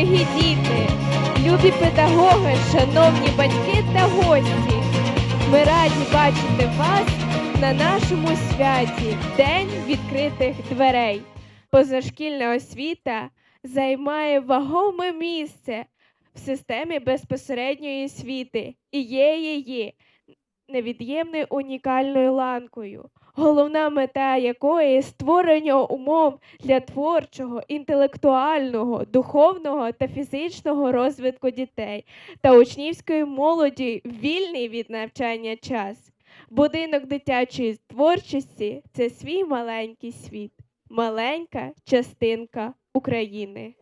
дорогі діти, любі педагоги, шановні батьки та гості. Ми раді бачити вас на нашому святі День відкритих дверей. Позашкільна освіта займає вагоме місце в системі безпосередньої освіти і є її невід'ємною унікальною ланкою, головна мета якої створення умов для творчого, інтелектуального, духовного та фізичного розвитку дітей та учнівської молоді вільний від навчання час. Будинок дитячої творчості це свій маленький світ, маленька частинка України.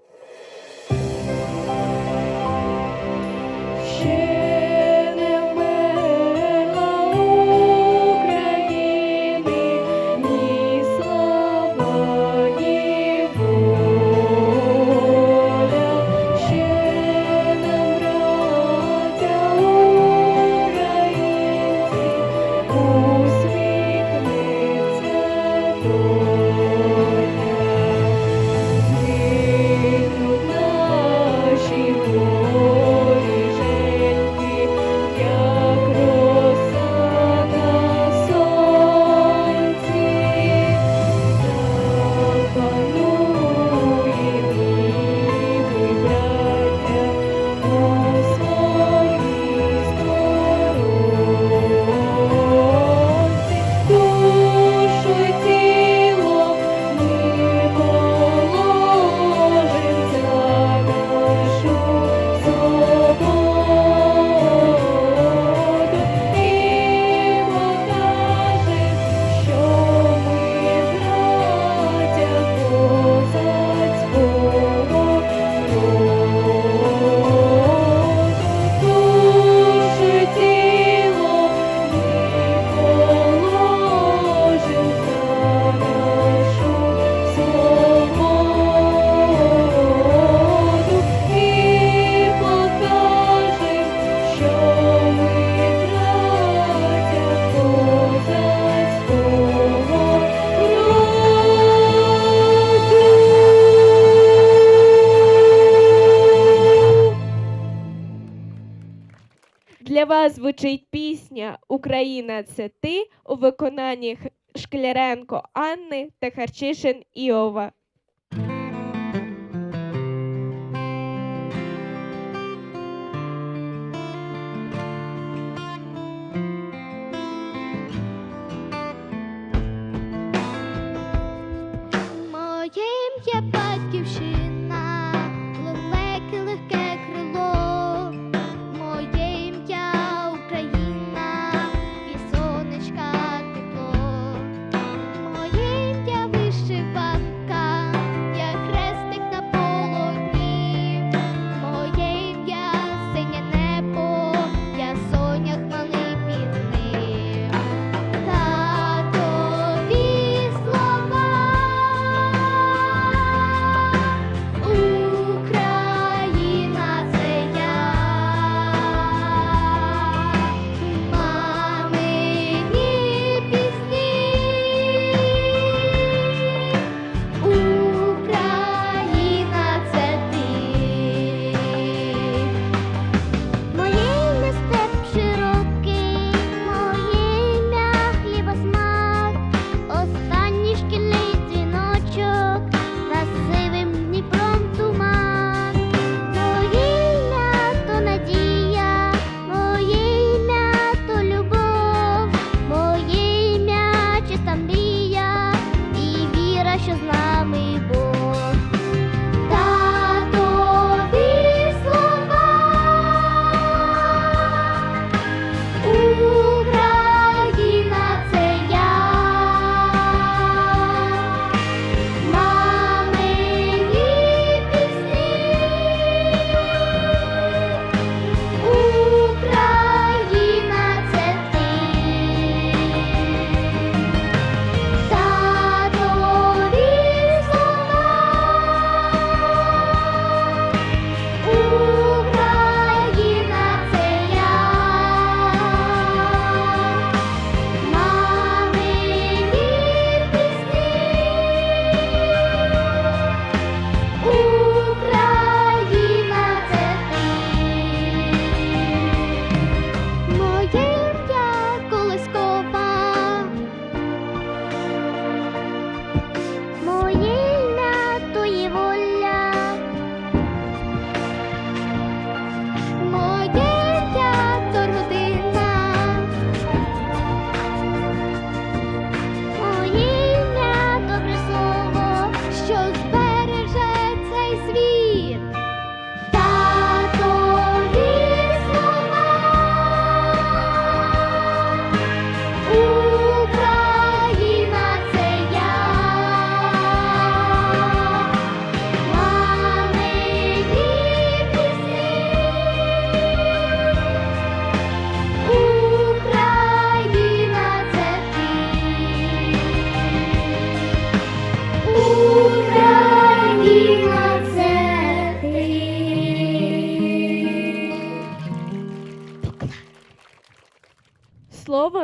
Звучить пісня Україна це ти у виконанні Шкляренко Анни та Харчишин Іова.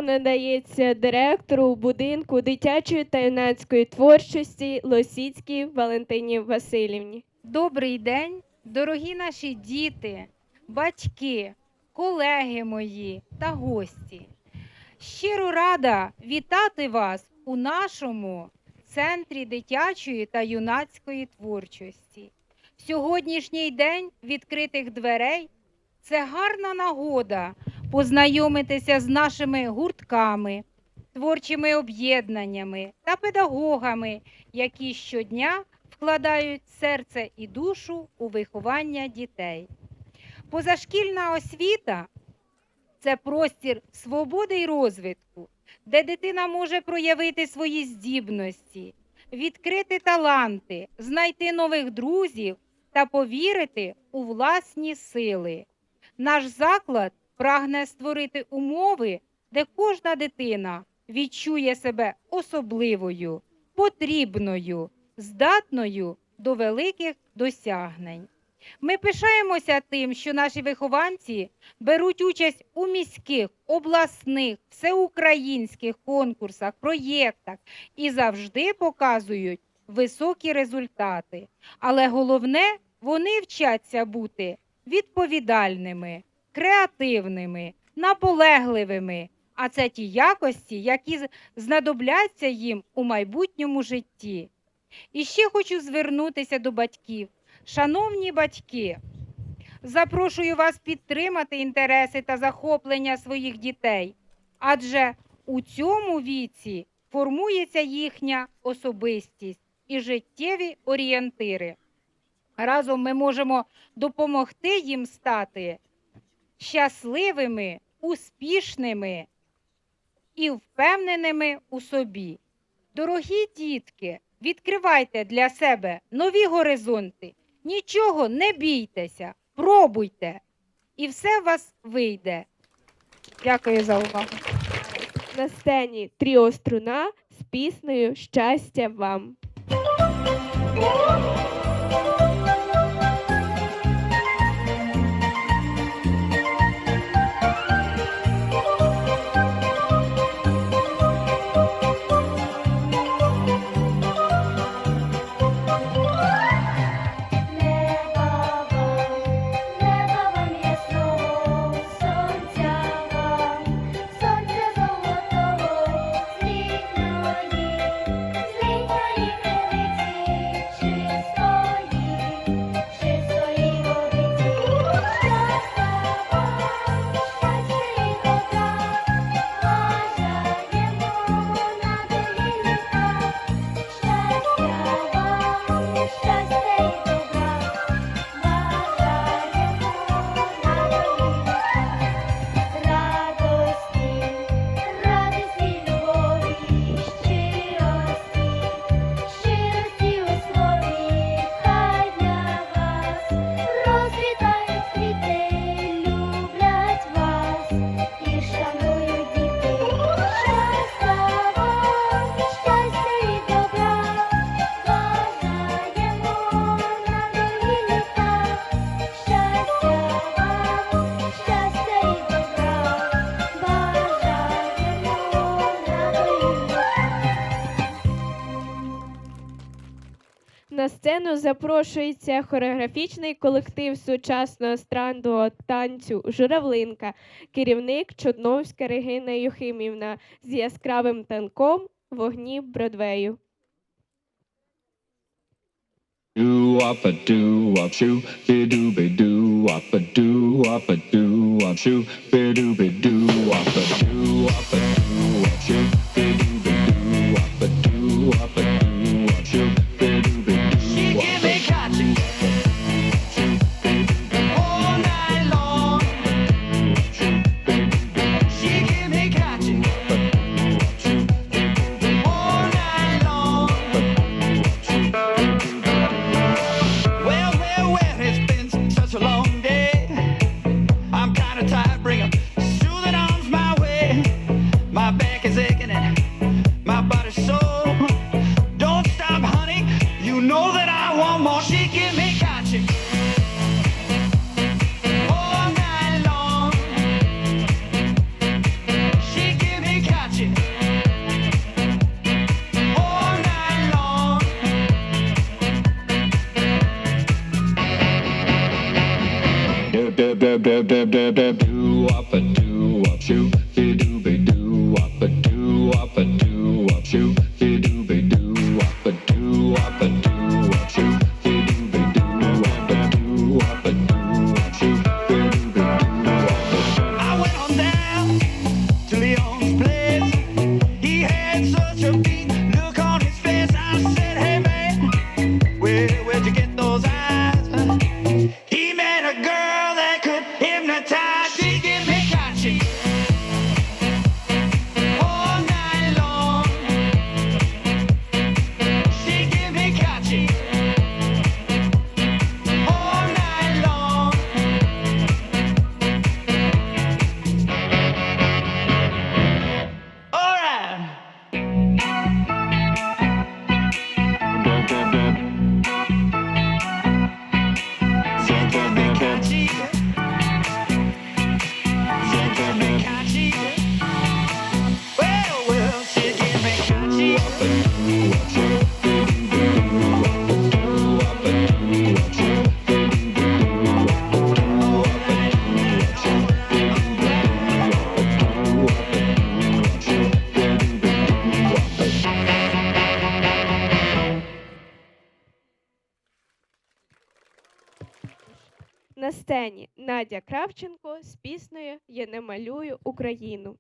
Надається директору будинку дитячої та юнацької творчості Лосіцькій Валентині Васильівні. Добрий день, дорогі наші діти, батьки, колеги мої та гості. Щиро рада вітати вас у нашому центрі дитячої та юнацької творчості. Сьогоднішній день відкритих дверей це гарна нагода познайомитися з нашими гуртками, творчими об'єднаннями та педагогами, які щодня вкладають серце і душу у виховання дітей. Позашкільна освіта це простір свободи й розвитку, де дитина може проявити свої здібності, відкрити таланти, знайти нових друзів та повірити у власні сили. Наш заклад прагне створити умови, де кожна дитина відчує себе особливою, потрібною, здатною до великих досягнень. Ми пишаємося тим, що наші вихованці беруть участь у міських, обласних, всеукраїнських конкурсах, проєктах і завжди показують високі результати. Але головне, вони вчаться бути відповідальними, креативними, наполегливими. А це ті якості, які знадобляться їм у майбутньому житті. І ще хочу звернутися до батьків. Шановні батьки, запрошую вас підтримати інтереси та захоплення своїх дітей, адже у цьому віці формується їхня особистість і життєві орієнтири. Разом ми можемо допомогти їм стати щасливими, успішними і впевненими у собі. Дорогі дітки, відкривайте для себе нові горизонти, нічого не бійтеся, пробуйте, і все у вас вийде. Дякую за увагу. На сцені тріо струна з піснею Щастя вам. На сцену запрошується хореографічний колектив сучасного естрадного танцю Журавлинка, керівник Чудновська Регина Юхимівна з яскравим танком вогні Бродвею. Do wop a do wop shoo, be do be do wop a do wop a do wop shoo, be do be do wop a do wop a do be do be do Надя Кравченко з піснею Я не малюю Україну.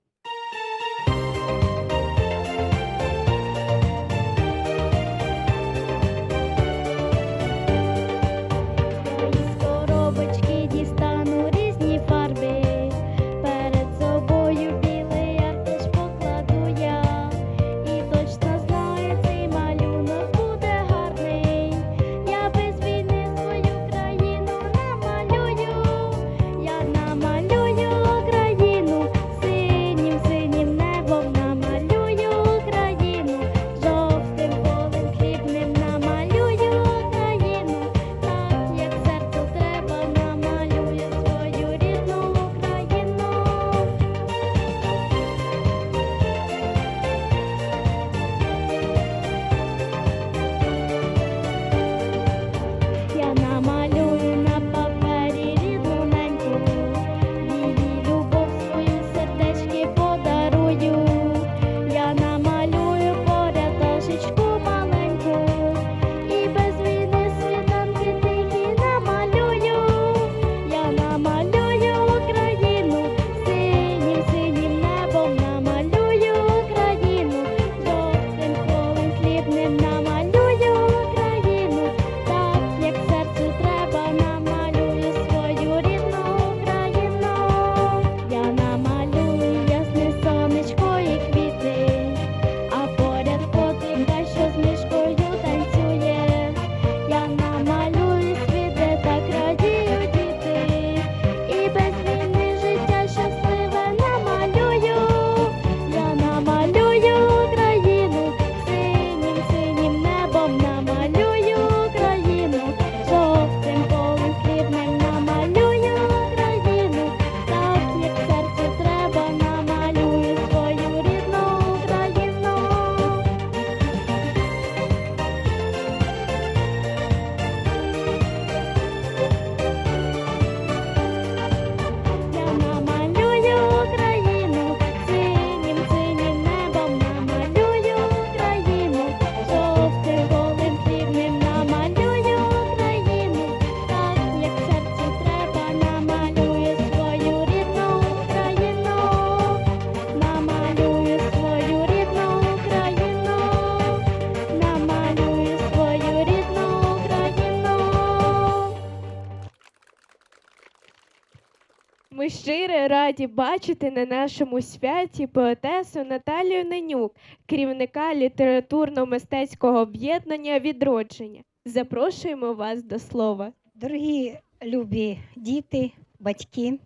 раді бачити на нашому святі поетесу Наталію Ненюк, керівника літературно-мистецького об'єднання відродження. Запрошуємо вас до слова. Дорогі любі діти, батьки.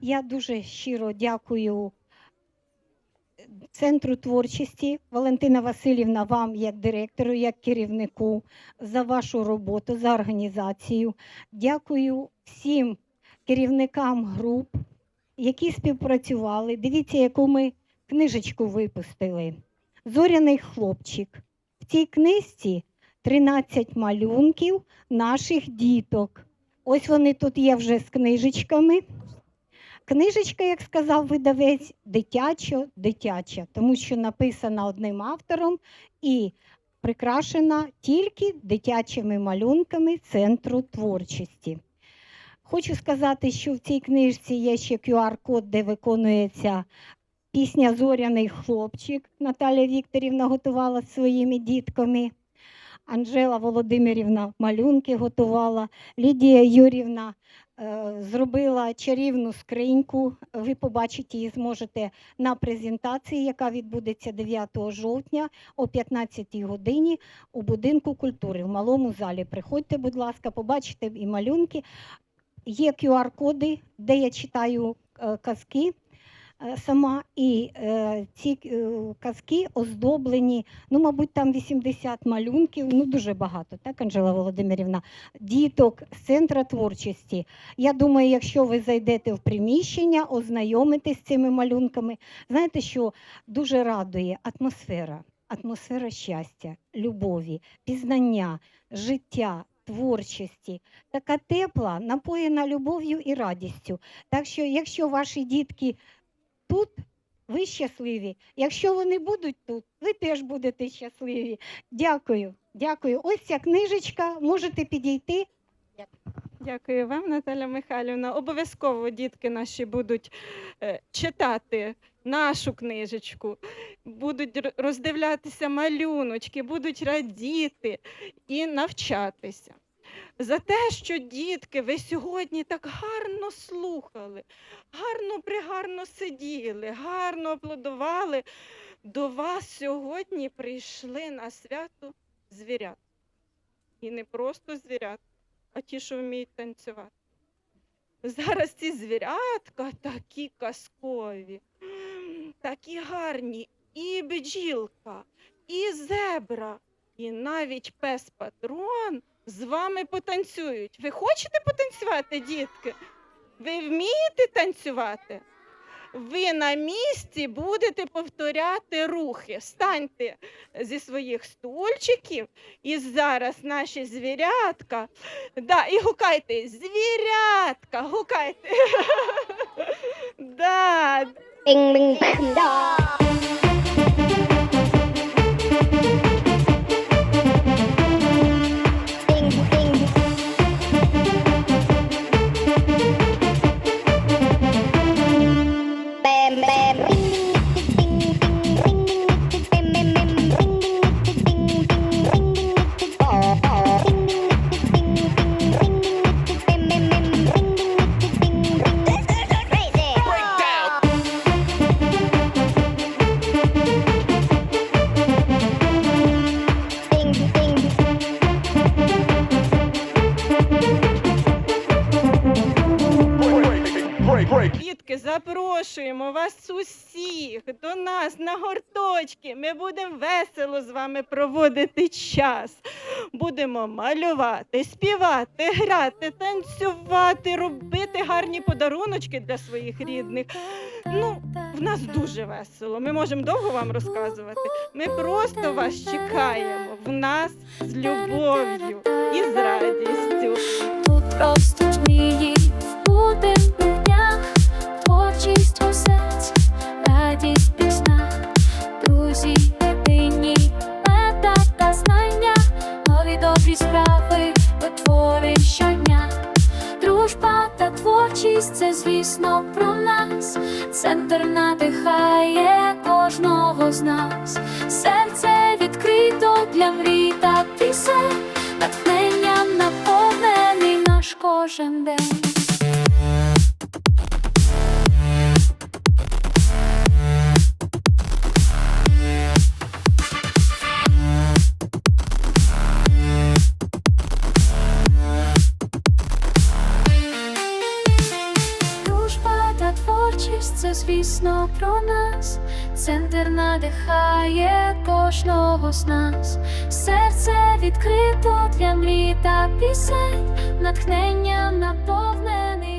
Я дуже щиро дякую центру творчості Валентина Васильівна, вам, як директору, як керівнику, за вашу роботу, за організацію. Дякую всім керівникам груп які співпрацювали. Дивіться, яку ми книжечку випустили. Зоряний хлопчик. В цій книжці 13 малюнків наших діток. Ось вони тут є вже з книжечками. Книжечка, як сказав видавець, дитячо-дитяча, тому що написана одним автором і прикрашена тільки дитячими малюнками центру творчості. Хочу сказати, що в цій книжці є ще QR-код, де виконується пісня Зоряний хлопчик. Наталя Вікторівна готувала зі своїми дітками. Анжела Володимирівна малюнки готувала. Лідія Юрівна е, зробила чарівну скриньку. Ви побачите її зможете на презентації, яка відбудеться 9 жовтня о 15 годині у будинку культури в малому залі. Приходьте, будь ласка, побачите і малюнки. Є QR-коди, де я читаю е, казки е, сама, і е, ці казки оздоблені, ну, мабуть, там 80 малюнків, ну дуже багато, так, Анжела Володимирівна, діток з центра творчості. Я думаю, якщо ви зайдете в приміщення, ознайомитесь з цими малюнками, знаєте, що дуже радує атмосфера, атмосфера щастя, любові, пізнання, життя. Творчості, така тепла, напоєна любов'ю і радістю. Так що, якщо ваші дітки тут, ви щасливі. Якщо вони будуть тут, ви теж будете щасливі. Дякую. Дякую. Ось ця книжечка. Можете підійти. Дякую вам, Наталя Михайлівна. Обов'язково дітки наші будуть е, читати нашу книжечку, будуть роздивлятися малюночки, будуть радіти і навчатися. За те, що дітки, ви сьогодні так гарно слухали, гарно пригарно сиділи, гарно аплодували. До вас сьогодні прийшли на свято звірят. І не просто звірят, а ті, що вміють танцювати. Зараз ці звірятка такі казкові, такі гарні. І бджілка, і зебра, і навіть пес патрон з вами потанцюють. Ви хочете потанцювати, дітки? Ви вмієте танцювати? Ви на місці будете повторяти рухи. Станьте зі своїх стульчиків і зараз наші звірятка. Да, і гукайте звірятка, гукайте. да. Весело з вами проводити час. Будемо малювати, співати, грати, танцювати, робити гарні подаруночки для своїх рідних. Ну, в нас дуже весело. Ми можемо довго вам розказувати. Ми просто вас чекаємо в нас з любов'ю і з радістю. Тут просто мрії буде творчість це, звісно, про нас. Центр надихає кожного з нас. Серце відкрито для мрій кожного з нас. Серце відкрито для мрій та пісень, натхнення наповнене